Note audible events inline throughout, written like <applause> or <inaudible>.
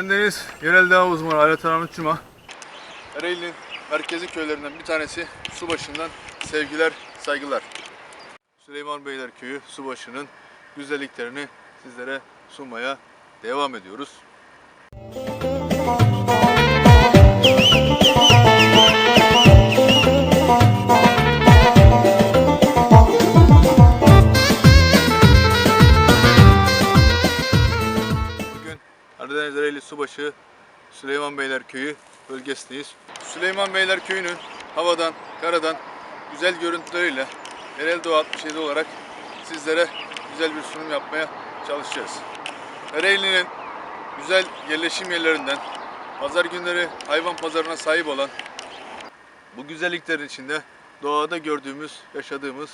Ben Deniz, yerel dağ uzmanı Alet Aramut Cuma. Ereğli'nin merkezi köylerinden bir tanesi Subaşı'ndan sevgiler, saygılar. Süleyman Beyler Köyü Subaşı'nın güzelliklerini sizlere sunmaya devam ediyoruz. Bugün Karadeniz Ereğli Subaşı Süleyman Beyler Köyü bölgesindeyiz. Süleyman Beyler Köyü'nün havadan, karadan güzel görüntüleriyle Erel Doğa 67 olarak sizlere güzel bir sunum yapmaya çalışacağız. Ereğli'nin güzel yerleşim yerlerinden pazar günleri hayvan pazarına sahip olan bu güzelliklerin içinde doğada gördüğümüz, yaşadığımız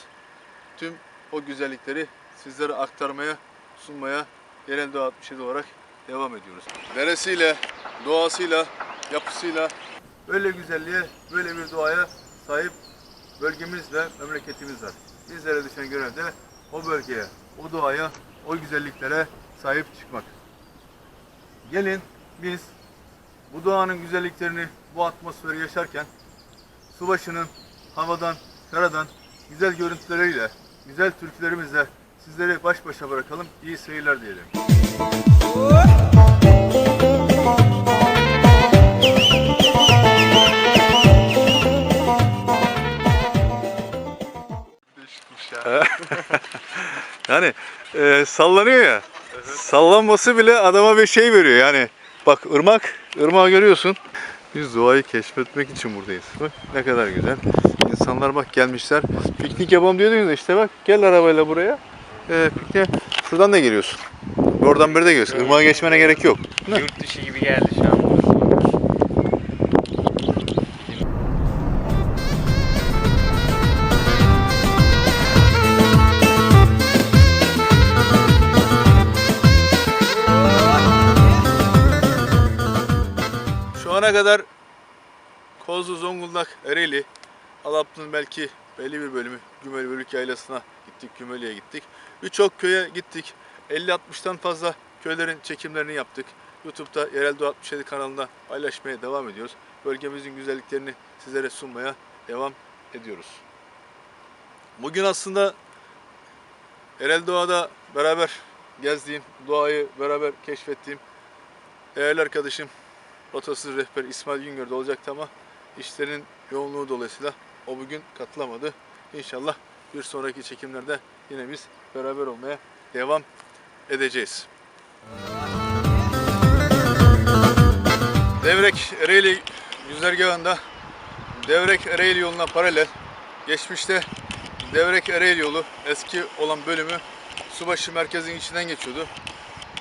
tüm o güzellikleri sizlere aktarmaya, sunmaya Yerel Doğa 67 olarak devam ediyoruz. Deresiyle, doğasıyla, yapısıyla böyle güzelliğe, böyle bir doğaya sahip bölgemiz ve memleketimiz var. Bizlere düşen görev de o bölgeye, o doğaya, o güzelliklere sahip çıkmak. Gelin biz bu doğanın güzelliklerini, bu atmosferi yaşarken Subaşı'nın havadan, karadan güzel görüntüleriyle, güzel türkülerimizle sizleri baş başa bırakalım. İyi seyirler diyelim. <laughs> Yani e, sallanıyor ya. Sallanması bile adama bir şey veriyor yani. Bak ırmak, ırmağı görüyorsun. Biz doğayı keşfetmek için buradayız. Bak ne kadar güzel. İnsanlar bak gelmişler. Piknik yapalım diyordunuz işte bak gel arabayla buraya. E, pikniğe şuradan da geliyorsun. Oradan beri de geliyorsun. Irmağa geçmene gerek yok. Ne? Yurt dışı gibi geldi şu an. Şu ana kadar Kozlu, Zonguldak, Ereğli, Alaplı'nın belki belli bir bölümü Gümeli Bölük Yaylası'na gittik, Gümeli'ye gittik. Birçok köye gittik. 50-60'tan fazla köylerin çekimlerini yaptık. YouTube'da Yerel Doğa 67 kanalında paylaşmaya devam ediyoruz. Bölgemizin güzelliklerini sizlere sunmaya devam ediyoruz. Bugün aslında Erel Doğa'da beraber gezdiğim, doğayı beraber keşfettiğim değerli arkadaşım rotasız rehber İsmail Güngör'de olacaktı ama işlerin yoğunluğu dolayısıyla o bugün katılamadı. İnşallah bir sonraki çekimlerde yine biz beraber olmaya devam edeceğiz. Devrek Ereğli güzergahında Devrek Ereğli yoluna paralel geçmişte Devrek Ereğli yolu eski olan bölümü Subaşı merkezin içinden geçiyordu.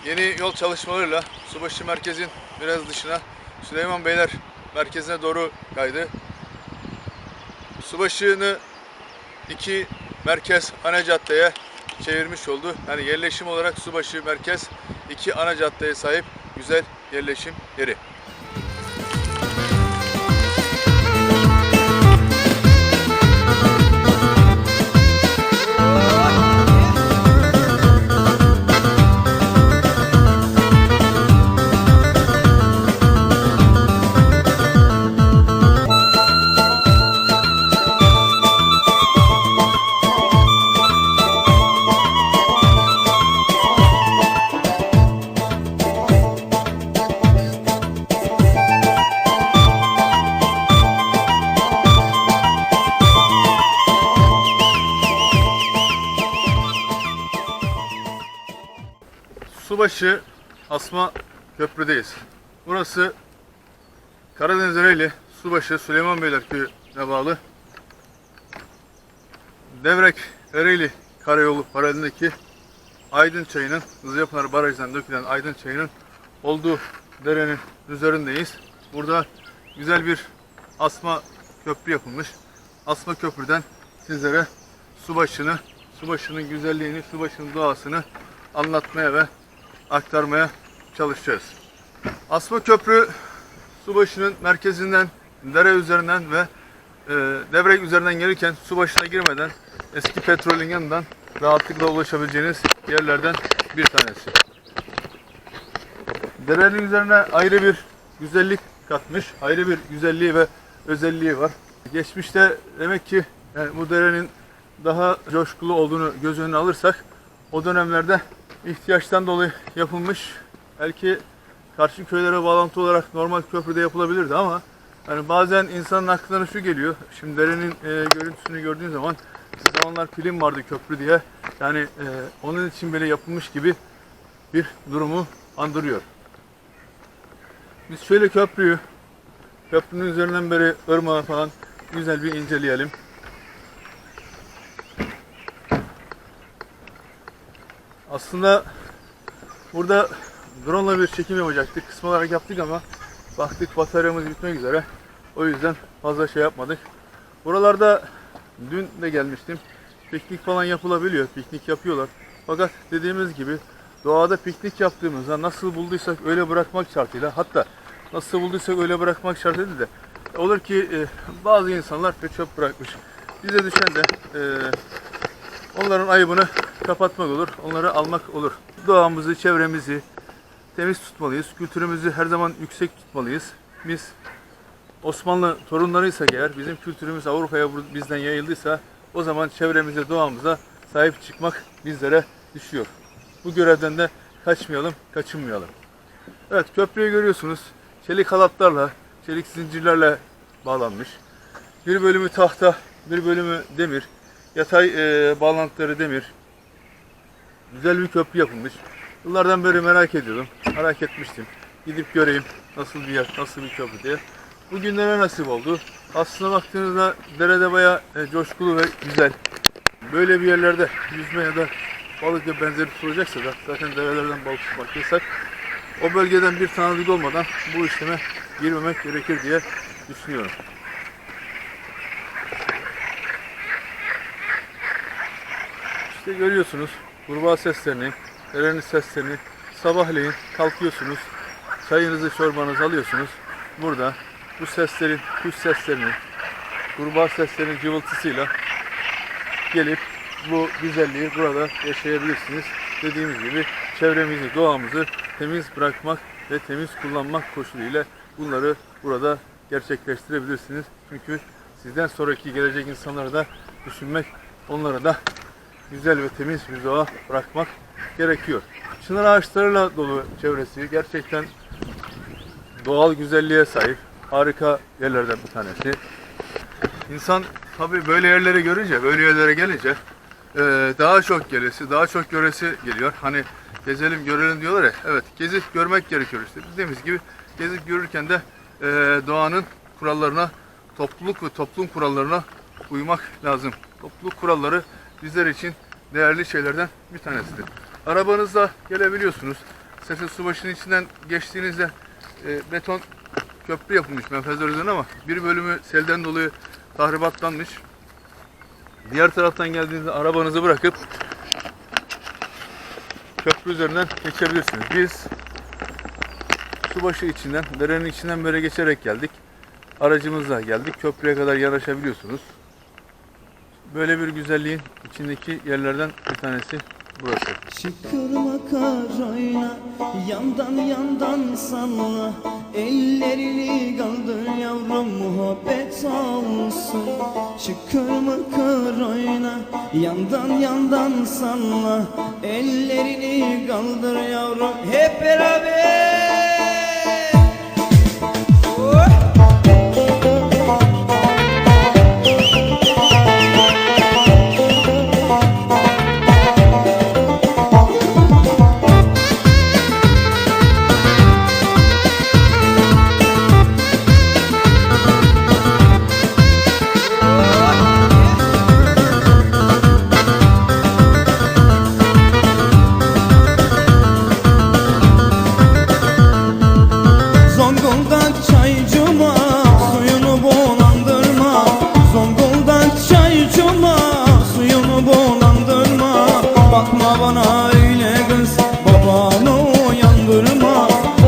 Yeni yol çalışmalarıyla Subaşı merkezin biraz dışına Süleyman Beyler merkezine doğru kaydı. Subaşı'nı iki merkez ana caddeye çevirmiş oldu. Yani yerleşim olarak Subaşı merkez iki ana caddeye sahip güzel yerleşim yeri. Subaşı Asma Köprü'deyiz. Burası Karadeniz Ereğli Subaşı Süleyman Beyler Köyü'ne bağlı Devrek Ereğli Karayolu paralelindeki Aydın Çayı'nın Hızlıcapınar Barajı'ndan dökülen Aydın Çayı'nın olduğu derenin üzerindeyiz. Burada güzel bir asma köprü yapılmış. Asma köprüden sizlere Subaşı'nı, Subaşı'nın güzelliğini, Subaşı'nın doğasını anlatmaya ve aktarmaya çalışacağız. Asma Köprü Subaşı'nın merkezinden, dere üzerinden ve e, Devrek üzerinden gelirken Subaşı'na girmeden eski petrolün yanından rahatlıkla ulaşabileceğiniz yerlerden bir tanesi. derenin üzerine ayrı bir güzellik katmış. Ayrı bir güzelliği ve özelliği var. Geçmişte demek ki yani bu derenin daha coşkulu olduğunu göz önüne alırsak o dönemlerde ihtiyaçtan dolayı yapılmış belki karşı köylere bağlantı olarak normal köprüde yapılabilirdi ama yani bazen insanın aklına şu geliyor. Şimdi derenin e, görüntüsünü gördüğün zaman bir zamanlar film vardı köprü diye. Yani e, onun için bile yapılmış gibi bir durumu andırıyor. Biz şöyle köprüyü köprünün üzerinden beri ırmağı falan güzel bir inceleyelim. Aslında burada drone ile bir çekim yapacaktık. Kısım olarak yaptık ama baktık bataryamız bitmek üzere. O yüzden fazla şey yapmadık. Buralarda dün de gelmiştim. Piknik falan yapılabiliyor. Piknik yapıyorlar. Fakat dediğimiz gibi doğada piknik yaptığımızda nasıl bulduysak öyle bırakmak şartıyla hatta nasıl bulduysak öyle bırakmak şartıyla de olur ki e, bazı insanlar çöp bırakmış. Bize düşen de e, onların ayıbını kapatmak olur, onları almak olur. Doğamızı, çevremizi temiz tutmalıyız. Kültürümüzü her zaman yüksek tutmalıyız. Biz Osmanlı torunlarıysak eğer bizim kültürümüz Avrupa'ya bizden yayıldıysa o zaman çevremize, doğamıza sahip çıkmak bizlere düşüyor. Bu görevden de kaçmayalım, kaçınmayalım. Evet köprüyü görüyorsunuz. Çelik halatlarla, çelik zincirlerle bağlanmış. Bir bölümü tahta, bir bölümü demir. Yatay e, bağlantıları demir. Güzel bir köprü yapılmış. Yıllardan beri merak ediyordum. Merak etmiştim. Gidip göreyim nasıl bir yer, nasıl bir köprü diye. Bugünlere nasip oldu. Aslına baktığınızda derede bayağı e, coşkulu ve güzel. Böyle bir yerlerde yüzme ya da balık ve benzeri tutulacaksa da zaten derelerden balık tutmak yasak. O bölgeden bir tanıdık olmadan bu işleme girmemek gerekir diye düşünüyorum. İşte görüyorsunuz kurbağa seslerini, derenin seslerini. Sabahleyin kalkıyorsunuz, çayınızı çorbanızı alıyorsunuz. Burada bu seslerin, kuş seslerini, kurbağa seslerinin cıvıltısıyla gelip bu güzelliği burada yaşayabilirsiniz. Dediğimiz gibi çevremizi, doğamızı temiz bırakmak ve temiz kullanmak koşuluyla bunları burada gerçekleştirebilirsiniz. Çünkü sizden sonraki gelecek insanları da düşünmek, onlara da güzel ve temiz bir doğa bırakmak gerekiyor. Çınar ağaçlarıyla dolu çevresi gerçekten doğal güzelliğe sahip harika yerlerden bir tanesi. İnsan tabii böyle yerleri görünce, böyle yerlere gelince eee, daha çok gelesi, daha çok göresi geliyor. Hani gezelim, görelim diyorlar ya. Evet, gezip görmek gerekiyor işte. Dediğimiz gibi gezip görürken de eee, doğanın kurallarına, topluluk ve toplum kurallarına uymak lazım. Topluluk kuralları bizler için değerli şeylerden bir tanesidir. Arabanızla gelebiliyorsunuz. Sese Subaşı'nın içinden geçtiğinizde e, beton köprü yapılmış menfezler üzerine ama bir bölümü selden dolayı tahribatlanmış. Diğer taraftan geldiğinizde arabanızı bırakıp köprü üzerinden geçebilirsiniz. Biz subaşı içinden, derenin içinden böyle geçerek geldik. Aracımızla geldik. Köprüye kadar yanaşabiliyorsunuz. Böyle bir güzelliğin içindeki yerlerden bir tanesi burası. Çıkırma karoyna yandan yandan salla Ellerini kaldır yavrum muhabbet olsun. Çıkırma karoyna yandan yandan salla Ellerini kaldır yavrum hep beraber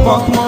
Bakma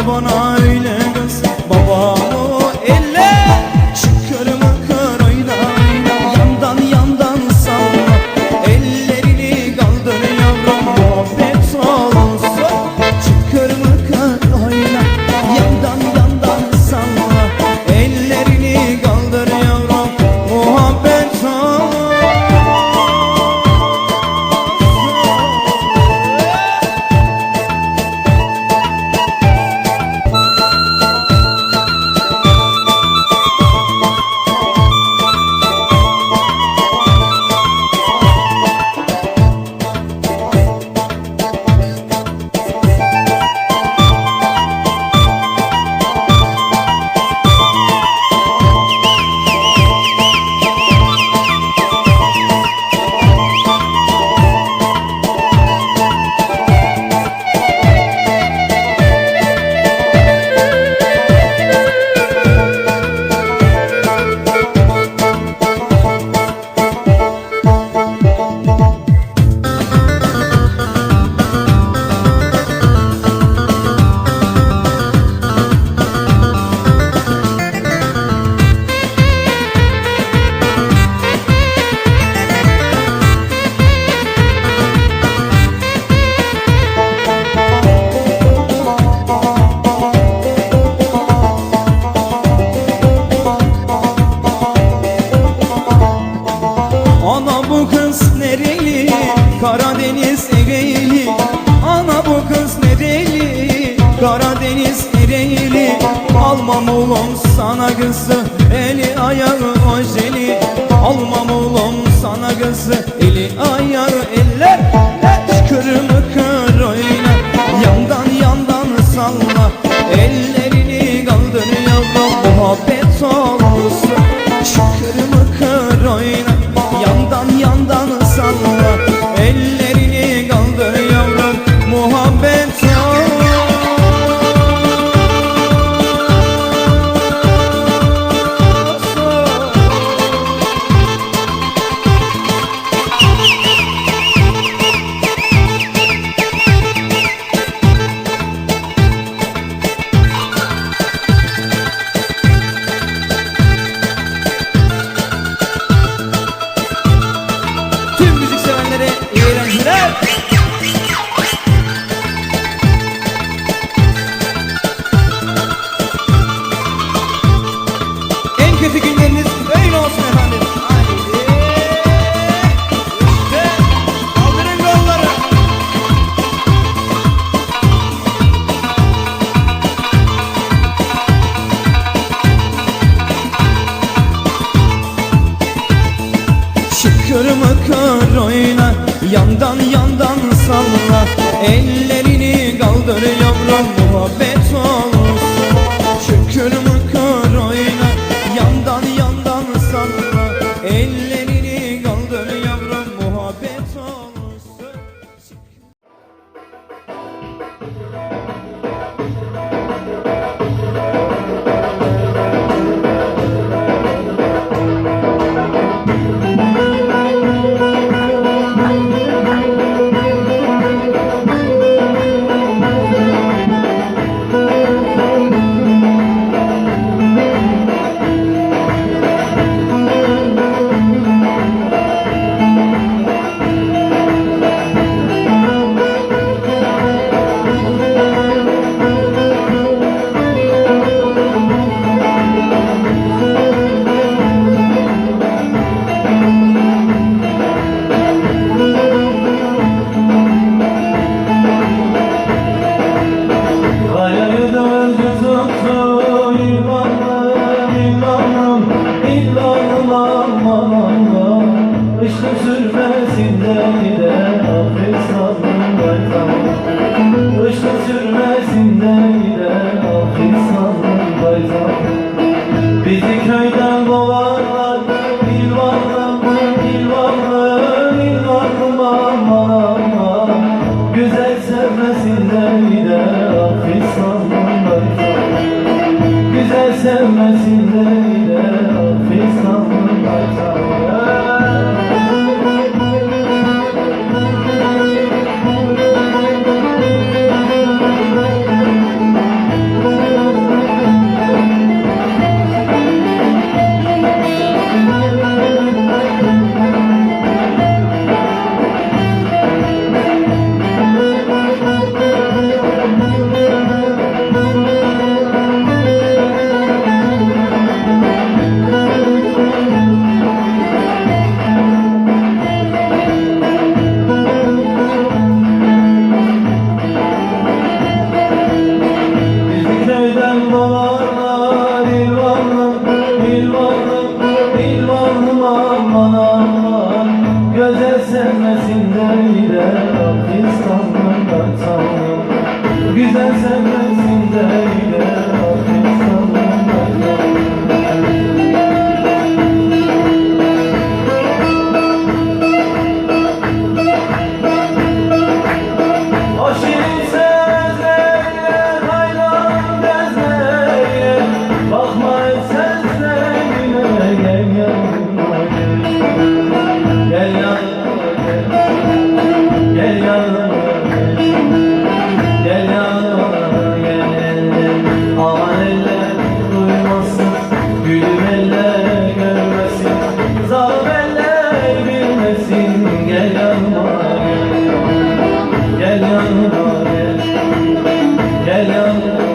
Ana bu kız nereli? Karadeniz Ege'li Ana bu kız nereli? Karadeniz Ege'li Almam oğlum sana kızı Eli ayağı ojeli. Almam oğlum sana kızı Eli ayağı วเป็น Billahım aman Allah Işık sürmesinde de Affet sandım ben tamam Işık sürmesinde de Affet sandım ben Bizi köyde Thank you.